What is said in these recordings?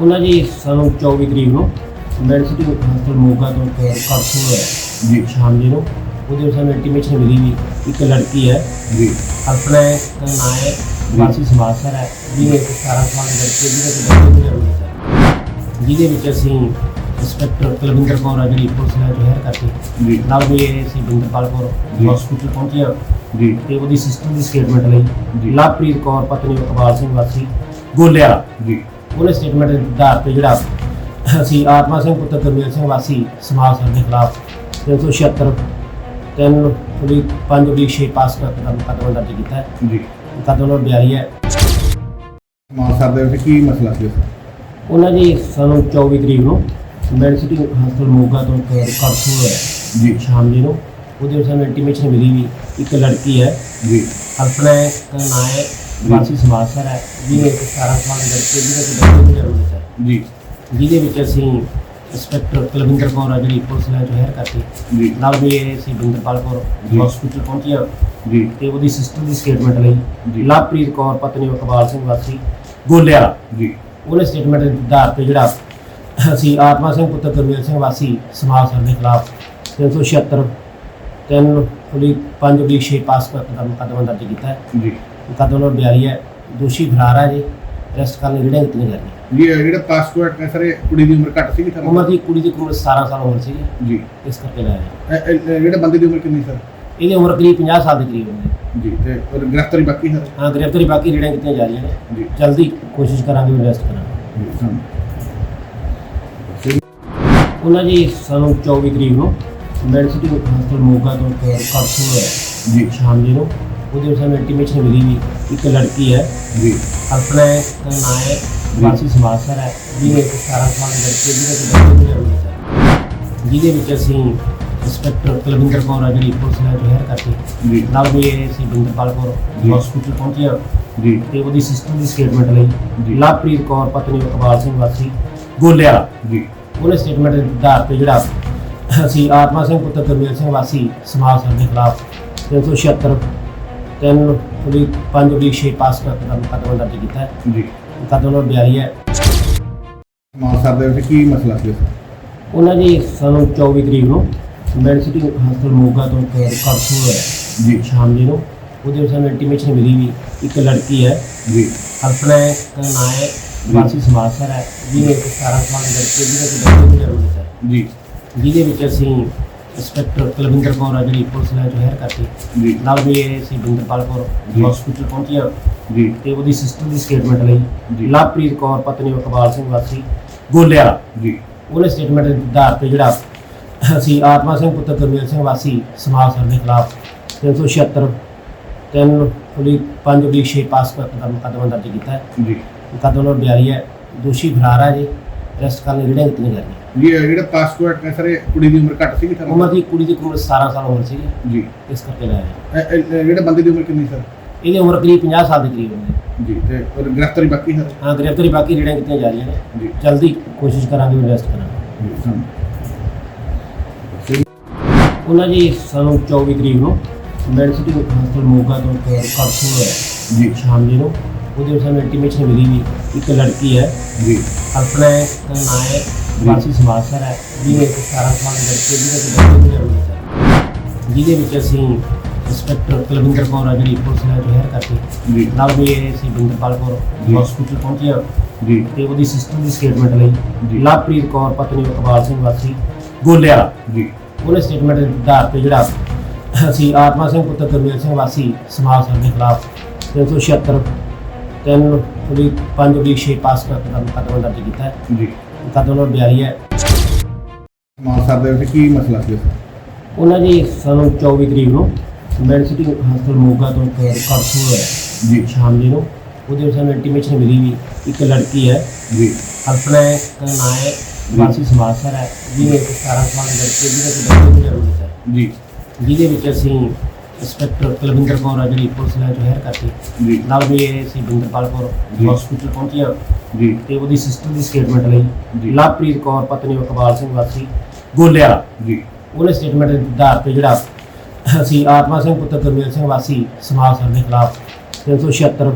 ਉਹਨਾਂ ਜੀ ਸਾਨੂੰ 24 ਤਰੀਕ ਨੂੰ ਮੈਡੀਸਿਟੀ ਹਸਪਤਾਲ ਮੋਗਾ ਤੋਂ ਕਪਸੂਲ ਹੋਇਆ ਜੀ। ਸ਼ਾਮ ਜੀ ਨੂੰ। ਉਹਦੇ ਵਿੱਚ ਸਾਨੂੰ ਇੰਟੀਮੇਸ਼ਨ ਮਿਲੀ ਵੀ ਇੱਕ ਲੜਕੀ ਹੈ। ਜੀ। ਹੈ ਦਾ ਨਾਂ ਹੈ ਵਾਸੀ ਸਮਾਸਰ ਹੈ। ਜਿਹਨੇ ਇੱਕ 17 ਸਾਲ ਦੇ ਲੜਕੇ ਜਿਹਦੇ ਕੋਲ ਬੱਚੇ ਸਨ। ਜਿਹਦੇ ਵਿੱਚ ਅਸੀਂ ਇੰਸਪੈਕਟਰ ਕੁਲਵਿੰਦਰ ਕੌਰ ਆ ਜਿਹੜੀ ਪੁਲਿਸ ਨੇ ਜ਼ਹਿਰ ਕਰਤੀ। ਜੀ। ਨਾਲ ਵੀ ਅਸੀਂ ਬਿੰਦਰਪਾਲ ਕੌਰ। ਹਸਪੀਟਲ ਪਹੁੰਚੇ ਹਾਂ ਜੀ। ਤੇ ਉਹਦੀ ਸਿਸਟਰ ਦੀ ਸਟੇਟਮੈਂਟ ਜੀ। ਲਈ ਲਵਪ੍ਰੀਤ ਕੌਰ ਪਤਨੀ ਇਕਬਾਲ ਸਿੰਘ ਵਾਸੀ ਗੋਲਿਆਲਾ। ਜੀ। ਉਹਨੇ ਸਟੇਟਮੈਂਟ ਦੇ ਆਧਾਰ ਤੇ ਜਿਹੜਾ ਅਸੀਂ ਆਤਮਾ ਸਿੰਘ ਪੁੱਤਰ ਗੁਰਮੇਲ ਸਿੰਘ ਵਾਸੀ ਸਮਾਜ ਸਰ ਦੇ ਖਿਲਾਫ 376 ਤਿੰਨ ਉਹਦੀ 5 ਦੀ 6 ਪਾਸ ਕਰਕੇ ਦਾ ਮੁਕੱਦਮਾ ਦਰਜ ਕੀਤਾ ਹੈ। ਜੀ। ਮੁਕੱਦਮਾ ਨੰਬਰ 42 ਹੈ। ਮਾਨਸਾ ਦੇ ਵਿੱਚ ਕੀ ਮਸਲਾ ਸੀ? ਉਹਨਾਂ ਜੀ ਸਾਨੂੰ 24 ਤਰੀਕ ਨੂੰ ਮੈਡੀਸਿਟੀ ਹਸਪਤਾਲ ਮੋਗਾ ਤੋਂ ਇੱਕ ਕਪਸੂਲ ਹੋਇਆ ਜੀ। ਸ਼ਾਮ ਜੀ ਨੂੰ। ਉਹਦੇ ਵਿੱਚ ਸਾਨੂੰ ਇੰਟੀਮੇਸ਼ਨ ਮਿਲੀ ਵੀ ਇੱਕ ਲੜਕੀ ਹੈ। ਜੀ। ਕਲਪਨਾ ਹੈ ਦਾ ਨਾਂ ਹੈ। ਵਾਸੀ ਸਮਾਜ ਸਰ ਹੈ ਜਿਹਨੇ ਇੱਕ 17 ਸਾਲ ਦੇ ਲੜਕੇ ਜਿਹਦੇ ਕੋਲ ਬੱਚੇ ਗੁਜ਼ਰ ਗਏ ਸਨ ਜੀ। ਜਿਹਦੇ ਵਿੱਚ ਅਸੀਂ ਇੰਸਪੈਕਟਰ ਕੁਲਵਿੰਦਰ ਕੌਰ ਆ ਜਿਹੜੀ ਪੁਲਿਸ ਨੇ ਜ਼ਹਿਰ ਕਰਤੀ। ਜੀ। ਨਾਲ ਵੀ ਅਸੀਂ ਬਿੰਦਰਪਾਲ ਕੌਰ। ਹਸਪੀਟਲ ਪਹੁੰਚੇ ਹਾਂ ਜੀ। ਤੇ ਉਹਦੀ ਸਿਸਟਰ ਦੀ ਸਟੇਟਮੈਂਟ ਲਈ। ਲਵਪ੍ਰੀਤ ਕੌਰ ਪਤਨੀ ਇਕਬਾਲ ਸਿੰਘ ਵਾਸੀ ਗੋਲਿਆਲਾ ਜੀ। ਉਹਨੇ ਸਟੇਟਮੈਂਟ ਦੇ ਆਧਾਰ ਤੇ ਜਿਹੜਾ ਅਸੀਂ ਆਤਮਾ ਸਿੰਘ ਪੁੱਤਰ ਗੁਰਮੇਲ ਸਿੰਘ ਵਾਸੀ ਸਮਾਜ ਸਰ ਦੇ ਖਿਲਾਫ 376 ਤਿੰਨ ਉਹਦੀ 5 ਦੀ 6 ਪਾਸ ਕਰਕੇ ਦਾ ਮੁਕੱਦਮਾ ਦਰਜ ਕੀਤਾ ਹੈ। ਜੀ। ਮੁਕੱਦਮਾ ਨੰਬਰ 42 ਹੈ। ਦੋਸ਼ੀ ਫਰਾਰ ਹੈ ਜੀ। ਅਰੈਸਟ ਕਰਨ ਦੀ ਕੀਤੀਆਂ ਜਾ ਰਹੀਆਂ। ਇਹ ਜਿਹੜਾ ਪਾਸਪੋਰਟ ਨੇ ਸਰ ਇਹ ਕੁੜੀ ਦੀ ਉਮਰ ਘੱਟ ਸੀ ਸਰ ਉਮਰ ਦੀ ਕੁੜੀ ਦੀ ਉਮਰ 17 ਸਾਲ ਉਮਰ ਸੀ ਜੀ। ਇਸ ਕਰਕੇ ਲਾਇਆ। ਇਹ- ਇਹ- ਇਹ ਜਿਹੜੇ ਬੰਦੇ ਦੀ ਉਮਰ ਕਿੰਨੀ ਸਰ? ਇਹਦੀ ਉਮਰ ਕਰੀਬ 50 ਸਾਲ ਦੇ ਕਰੀਬ ਹੁੰਦੀ ਜੀ ਤੇ ਔਰ ਗ੍ਰਿਫਤਾਰੀ ਬਾਕੀ ਸਰ? ਹਾਂ ਗ੍ਰਿਫਤਾਰੀ ਬਾਕੀ ਜਿਹੜੀਆਂ ਕੀਤੀਆਂ ਜਾ ਰਹੀਆਂ ਨੇ। ਜੀ। ਜਲਦੀ ਕੋਸ਼ਿਸ਼ ਕਰਾਂਗੇ ਅਰੈਸਟ ਕਰਾਂਗੇ। ਜੀ। ਉਹਨਾਂ ਜੀ ਸਾਨੂੰ 24 ਤਰੀਕ ਨੂੰ ਮੈਡੀਸਿਟੀ ਹਸਪਤਾਲ ਮੋਗਾ ਤੋਂ ਇੱਕ ਕਪਸੂਲ ਹੋਇਆ। ਜੀ। ਸ਼ਾਮ ਜੀ ਨੂੰ। ਉਹਦੇ ਸਾਨੂੰ ਇੰਟੀਮੇਸ਼ਨ ਮਿਲੀ ਵੀ ਇੱਕ ਲੜਕੀ ਹੈ। ਜੀ। ਹੈ ਦਾ ਨਾਂ ਹੈ ਵਾਸੀ ਸਮਾਜ ਸਰ ਹੈ ਜਿਹਨੇ ਇੱਕ 17 ਸਾਲ ਦੇ ਲੜਕੇ ਕੋਲ ਬੱਚੇ ਸਨ ਜਿਹਦੇ ਵਿੱਚ ਅਸੀਂ ਇੰਸਪੈਕਟਰ ਕੁਲਵਿੰਦਰ ਕੌਰ ਆ ਜਿਹੜੀ ਪੁਲਿਸ ਨੇ ਜ਼ਹਿਰ ਕਰਤੀ ਜੀ। ਨਾਲ ਵੀ ਅਸੀਂ ਬਿੰਦਰਪਾਲ। ਕੌਰ ਹਸਪੀਟਲ ਪਹੁੰਚੇ ਹਾਂ। ਜੀ। ਤੇ ਉਹਦੀ ਸਿਸਟਰ ਦੀ ਸਟੇਟਮੈਂਟ ਲਈ ਜੀ। ਲਵਪ੍ਰੀਤ ਕੌਰ ਪਤਨੀ ਇਕਬਾਲ ਸਿੰਘ ਵਾਸੀ ਗੋਲਿਆਲਾ ਜੀ। ਉਹਨੇ ਸਟੇਟਮੈਂਟ ਦੇ ਆਧਾਰ ਤੇ ਜਿਹੜਾ ਅਸੀਂ ਆਤਮਾ ਸਿੰਘ ਪੁੱਤਰ ਗੁਰਮੇਲ ਸਿੰਘ ਵਾਸੀ ਸਮਾਜ ਸਰ ਦੇ ਖਿਲਾਫ 376 ਤਿੰਨ ਉਹਦੀ 5 ਦੀ 6 ਪਾਸ ਕਰਕੇ ਦਾ ਮੁਕੱਦਮਾ ਦਰਜ ਕੀਤਾ ਹੈ। ਜੀ। ਮੁਕੱਦਮਾ ਨੰਬਰ 42 ਹੈ। ਮਾਨਸਾ ਦੇ ਵਿੱਚ ਕੀ ਮਸਲਾ ਸੀ? ਉਹਨਾਂ ਜੀ ਸਾਨੂੰ 24 ਤਰੀਕ ਨੂੰ ਮੈਡੀਸਿਟੀ ਹਸਪਤਾਲ ਮੋਗਾ ਤੋਂ ਇੱਕ ਕਪਸੂਲ ਹੋਇਆ ਜੀ। ਸ਼ਾਮ ਜੀ ਨੂੰ। ਉਹਦੇ ਵਿੱਚ ਸਾਨੂੰ ਇੰਟੀਮੇਸ਼ਨ ਮਿਲੀ ਵੀ ਇੱਕ ਲੜਕੀ ਹੈ। ਜੀ। ਕਲਪਨਾ ਹੈ ਦਾ ਨਾਂ ਹੈ ਵਾਸੀ ਸਮਾਜ ਸਰ ਹੈ। ਜਿਹਨੇ ਇੱਕ 17 ਸਾਲ ਦੇ ਲੜਕੇ ਕੋਲ ਬੱਚੇ ਗੁਜ਼ਰ ਗਏ ਸਨ ਜੀ। ਜਿਹਦੇ ਵਿੱਚ ਅਸੀਂ ਇੰਸਪੈਕਟਰ ਕੁਲਵਿੰਦਰ ਕੌਰ ਆ ਜਿਹੜੀ ਪੁਲਿਸ ਨੇ ਜ਼ਹਿਰ ਕਰਤੀ ਜੀ। ਨਾਲ ਵੀ ਅਸੀਂ ਬਿੰਦਰਪਾਲ ਜੀ। ਕੌਰ ਹਸਪੀਟਲ ਪਹੁੰਚੇ ਹਾਂ ਜੀ। ਤੇ ਉਹਦੀ ਸਿਸਟਰ ਦੀ ਸਟੇਟਮੈਂਟ ਲਈ। ਜੀ। ਲਵਪ੍ਰੀਤ ਕੌਰ ਪਤਨੀ ਇਕਬਾਲ ਸਿੰਘ ਵਾਸੀ ਗੋਲਿਆਲਾ ਜੀ। ਉਹਨੇ ਸਟੇਟਮੈਂਟ ਦੇ ਆਧਾਰ ਤੇ ਜਿਹੜਾ ਅਸੀਂ ਆਤਮਾ ਸਿੰਘ ਪੁੱਤਰ ਗੁਰਮੇਲ ਸਿੰਘ ਵਾਸੀ ਸਮਾਜ ਸਰ ਦੇ ਖਿਲਾਫ 376 ਤਿੰਨ ਉਹਦੀ 5 ਦੀ 6 ਪਾਸ ਕਰਕੇ ਦਾ ਮੁਕੱਦਮਾ ਦਰਜ ਕੀਤਾ ਹੈ। ਜੀ। ਮੁਕੱਦਮਾ ਨੰਬਰ 42 ਹੈ। ਦੋਸ਼ੀ ਫਰਾਰ ਹੈ ਜੀ। ਅਰੈਸਟ ਕਰਨ ਦੀ ਜਿਹੜੀਆਂ ਕੀਤੀਆਂ ਜਾ ਰਹੀਆਂ ਇਹ ਜਿਹੜਾ ਪਾਸਪੋਰਟ ਨੇ ਸਰ ਇਹ ਕੁੜੀ ਦੀ ਉਮਰ ਘੱਟ ਸੀ ਸਰ? ਉਮਰ ਦੀ ਕੁੜੀ ਦੀ ਉਮਰ 17 ਸਾਲ ਉਮਰ ਸੀ ਜੀ। ਇਸ ਕਰਕੇ ਲਾਇਆ ਹੈ। ਇਹ- ਇਹ- ਇਹ ਜਿਹੜੇ ਬੰਦੇ ਦੀ ਉਮਰ ਕਿੰਨੀ ਸਰ? ਇਹਦੀ ਉਮਰ ਕਰੀਬ 50 ਸਾਲ ਦੇ ਕਰੀਬ ਹੁੰਦੀ ਜੀ ਤੇ ਔਰ ਗ੍ਰਿਫਤਾਰੀ ਬਾਕੀ ਸਰ ਹਾਂ ਗ੍ਰਿਫਤਾਰੀ ਬਾਕੀ ਜਿਹੜੀਆਂ ਕੀਤੀਆਂ ਜਾ ਰਹੀਆਂ ਨੇ। ਜੀ। ਜਲਦੀ ਕੋਸ਼ਿਸ਼ ਕਰਾਂਗੇ ਅਰੈਸਟ ਕਰਾਂਗੇ। ਜੀ ਹਾਂ। ਉਹਨਾਂ ਜੀ ਸਾਨੂੰ 24 ਤਰੀਕ ਨੂੰ ਮੈਡੀਸਿਟੀ ਹਸਪਤਾਲ ਮੋਗਾ ਤੋਂ ਕਪਸੂਲ ਹੋਇਆ ਜੀ। ਸ਼ਾਮ ਜੀ ਨੂੰ। ਉਹਦੇ ਸਾਨੂੰ ਇੰਟੀਮੇਸ਼ਨ ਮਿਲੀ ਵੀ ਇੱਕ ਲੜਕੀ ਹੈ। ਜੀ। ਕਲਪਨਾ ਹੈ ਦਾ ਨਾਂ ਹੈ ਵਾਸੀ ਸਮਾਜ ਸਰ ਹੈ ਜਿਹਨੇ ਇੱਕ 17 ਸਾਲ ਦੇ ਲੜਕੇ ਜਿਹਦੇ ਵਿੱਚ ਅਸੀਂ ਇੰਸਪੈਕਟਰ ਕੁਲਵਿੰਦਰ ਕੌਰ ਆ ਜਿਹੜੀ ਪੁਲਿਸ ਨੇ ਜ਼ਹਿਰ ਕਰਤੀ ਜੀ। ਨਾਲ ਵੀ ਅਸੀਂ ਬਿੰਦਰਪਾਲ। ਕੌਰ ਹਸਪੀਟਲ ਪਹੁੰਚੇ ਹਾਂ। ਜੀ। ਤੇ ਉਹਦੀ ਸਿਸਟਰ ਦੀ ਸਟੇਟਮੈਂਟ ਲਈ ਜੀ। ਲਵਪ੍ਰੀਤ ਕੌਰ ਪਤਨੀ ਇਕਬਾਲ ਸਿੰਘ ਵਾਸੀ ਗੋਲਿਆਲਾ। ਜੀ। ਉਹਨੇ ਸਟੇਟਮੈਂਟ ਦੇ ਆਧਾਰ ਤੇ ਜਿਹੜਾ ਅਸੀਂ ਆਤਮਾ ਸਿੰਘ ਪੁੱਤਰ ਗੁਰਮੇਲ ਸਿੰਘ ਵਾਸੀ ਸਮਾਜ ਸਰ ਦੇ ਖਿਲਾਫ 376 ਤਿੰਨ ਉਹਦੀ 5 ਦੀ 6 ਪਾਸ ਕਰਕੇ ਦਾ ਮੁਕੱਦਮਾ ਦਰਜ ਕੀਤਾ ਹੈ। ਜੀ। ਮੁਕੱਦਮਾ ਨੰਬਰ 42 ਹੈ। ਮਾਨਸਾ ਦੇ ਵਿੱਚ ਕੀ ਮਸਲਾ ਸੀ? ਉਹਨਾਂ ਜੀ ਸਾਨੂੰ 24 ਤਰੀਕ ਨੂੰ ਮੈਡੀਸਿਟੀ ਹਸਪਤਾਲ ਮੋਗਾ ਤੋਂ ਕਪਸੂਲ ਹੋਇਆ ਜੀ। ਸ਼ਾਮ ਜੀ ਨੂੰ। ਉਹਦੇ ਵਿੱਚ ਸਾਨੂੰ ਇੰਟੀਮੇਸ਼ਨ ਮਿਲੀ ਵੀ ਇੱਕ ਲੜਕੀ ਹੈ। ਜੀ। ਕਲਪਨਾ ਹੈ ਦਾ ਨਾਂ ਹੈ ਵਾਸੀ ਸਮਾਜ ਸਰ ਹੈ। ਜਿਹਨੇ ਇੱਕ 17 ਸਾਲ ਦੇ ਲੜਕੇ ਜਿਹਦੇ ਕੋਲ ਬੱਚੇ ਸਨ ਜੀ। ਜਿਹਦੇ ਵਿੱਚ ਅਸੀਂ ਇੰਸਪੈਕਟਰ ਕੁਲਵਿੰਦਰ ਕੌਰ ਆ ਜਿਹੜੀ ਪੁਲਿਸ ਨੇ ਜ਼ਹਿਰ ਕਰਤੀ। ਜੀ। ਨਾਲ ਵੀ ਅਸੀਂ ਬਿੰਦਰਪਾਲ ਜੀ। ਕੌਰ ਹਸਪੀਟਲ ਪਹੁੰਚੇ ਹਾਂ ਜੀ। ਤੇ ਉਹਦੀ ਸਿਸਟਰ ਦੀ ਸਟੇਟਮੈਂਟ ਲਈ। ਲਵਪ੍ਰੀਤ ਕੌਰ ਪਤਨੀ ਇਕਬਾਲ ਸਿੰਘ ਵਾਸੀ ਗੋਲਿਆਲਾ। ਜੀ। ਉਹਨੇ ਸਟੇਟਮੈਂਟ ਦੇ ਆਧਾਰ ਤੇ ਜਿਹੜਾ ਅਸੀਂ ਆਤਮਾ ਸਿੰਘ ਪੁੱਤਰ ਗੁਰਮੇਲ ਸਿੰਘ ਵਾਸੀ ਸਮਾਜ ਸਰ ਦੇ ਖਿਲਾਫ 376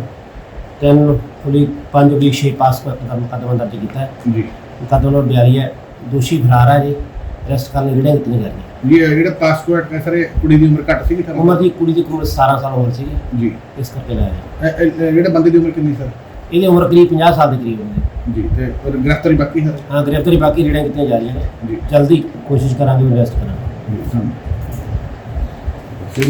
ਤਿੰਨ ਪੁਲਿਸ 5 ਵੀ 6 ਪਾਸ ਦਾ ਮੁਕੱਦਮਾ ਦਰਜ ਕੀਤਾ ਹੈ। ਜੀ। ਮੁਕੱਦਮਾ 42 ਹੈ। ਦੋਸ਼ੀ ਫਰਾਰ ਹੈ ਜੀ ਅਰੈਸਟ ਕਰਨ ਲਈ ਜਿਹੜੀਆਂ ਕੀਤੀਆਂ ਜਾ ਰਹੀਆਂ ਜੀ ਇਹ ਜਿਹੜਾ ਪਾਸਪੋਰਟ ਹੈ ਸਰ ਇਹ ਕੁੜੀ ਦੀ ਉਮਰ ਘੱਟ ਸੀਗੀ ਉਮਰ ਦੀ ਕੁੜੀ ਦੀ ਉਮਰ 17 ਸਾਲ ਉਮਰ ਸੀਗੀ। ਜੀ। ਇਸ ਕਰਕੇ ਲਾਇਆ ਜੀ। ਇਹ- ਇਹ- ਇਹ ਜਿਹੜੇ ਬੰਦੇ ਦੀ ਉਮਰ ਕਿੰਨੀ ਸਰ? ਇਹਦੀ ਉਮਰ ਕਰੀਬ 50 ਸਾਲ ਦੇ ਕਰੀਬ ਹੈ। ਜੀ ਤੇ ਉਹ ਗ੍ਰਿਫਤਾਰੀ ਬਾਕੀ ਹੈ ਹਾਂ ਗ੍ਰਿਫਤਾਰੀ ਬਾਕੀ ਜਿਹੜੀਆਂ ਕੀਤੀਆਂ ਜਾ ਰਹੀਆਂ ਨੇ। ਜੀ। ਜਲਦੀ ਕੋਸ਼ਿਸ਼ ਕਰਾਂਗੇ ਇਨਵੈਸਟ ਕਰਾਂਗੇ।